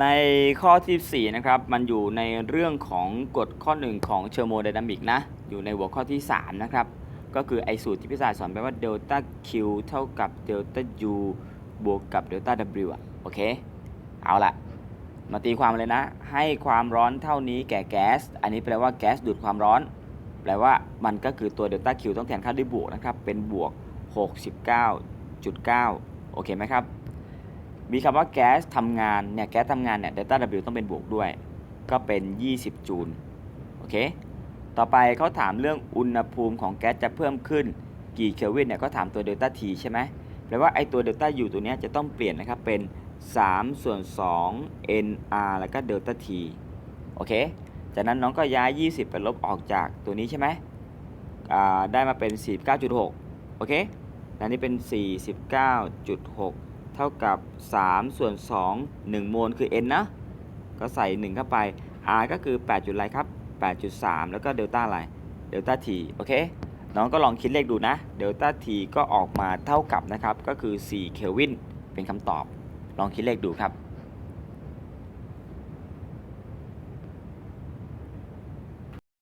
ในข้อที่4นะครับ มันอยู่ในเรื่องของกฎข้อ 1 ของเชอร์โมไดนามิกนะ อยู่ในหัวข้อที่ 3 นะครับ ก็คือไอสูตรที่พี่สายสอนไปว่าเดลต้า Q เท่ากับเดลต้า U บวกกับเดลต้า W อะโอเค เอาละมาตีความเลยนะ ให้ความร้อนเท่านี้แก่แก๊ส อันนี้แปลว่าแก๊สดูดความร้อน แปลว่ามันก็คือตัวเดลต้า Q ต้องแทนค่าด้วยบวกนะครับ เป็นบวก 69.9 โอเคไหมครับ มีคำว่าแก๊สทำงานเนี่ยแก๊สทำงานเนี่ยเดลต้า W ต้องเป็นบวกด้วย ก็เป็น 20 จูลโอเค ต่อไปเขาถามเรื่องอุณหภูมิของแก๊สจะเพิ่มขึ้นกี่เคลวินเนี่ยก็ถามตัวเดลต้า T ใช่ไหมแปลว่าไอตัวเดลต้า U ตัวเนี้ยจะต้องเปลี่ยนนะครับเป็น 3 ส่วน 2 NR แล้วก็เดลต้า T โอเค จากนั้นน้องก็ย้าย 20 ไปลบออกจากตัวนี้ใช่ไหมได้มาเป็น 49.6 โอเคและนี่เป็น 49.6 เท่ากับ 3 ส่วน 2 1โมลคือ n นะ ก็ใส่ 1 เข้าไป r ก็คือ 8 จุดอะไรครับ 8.3 แล้วก็เดลต้าอะไร เดลต้าทีโอเค น้องก็ลองคิดเลขดูนะ เดลต้าทีก็ออกมาเท่ากับนะครับ ก็คือ 4 เคลวิน เป็นคำตอบ ลองคิดเลขดูครับ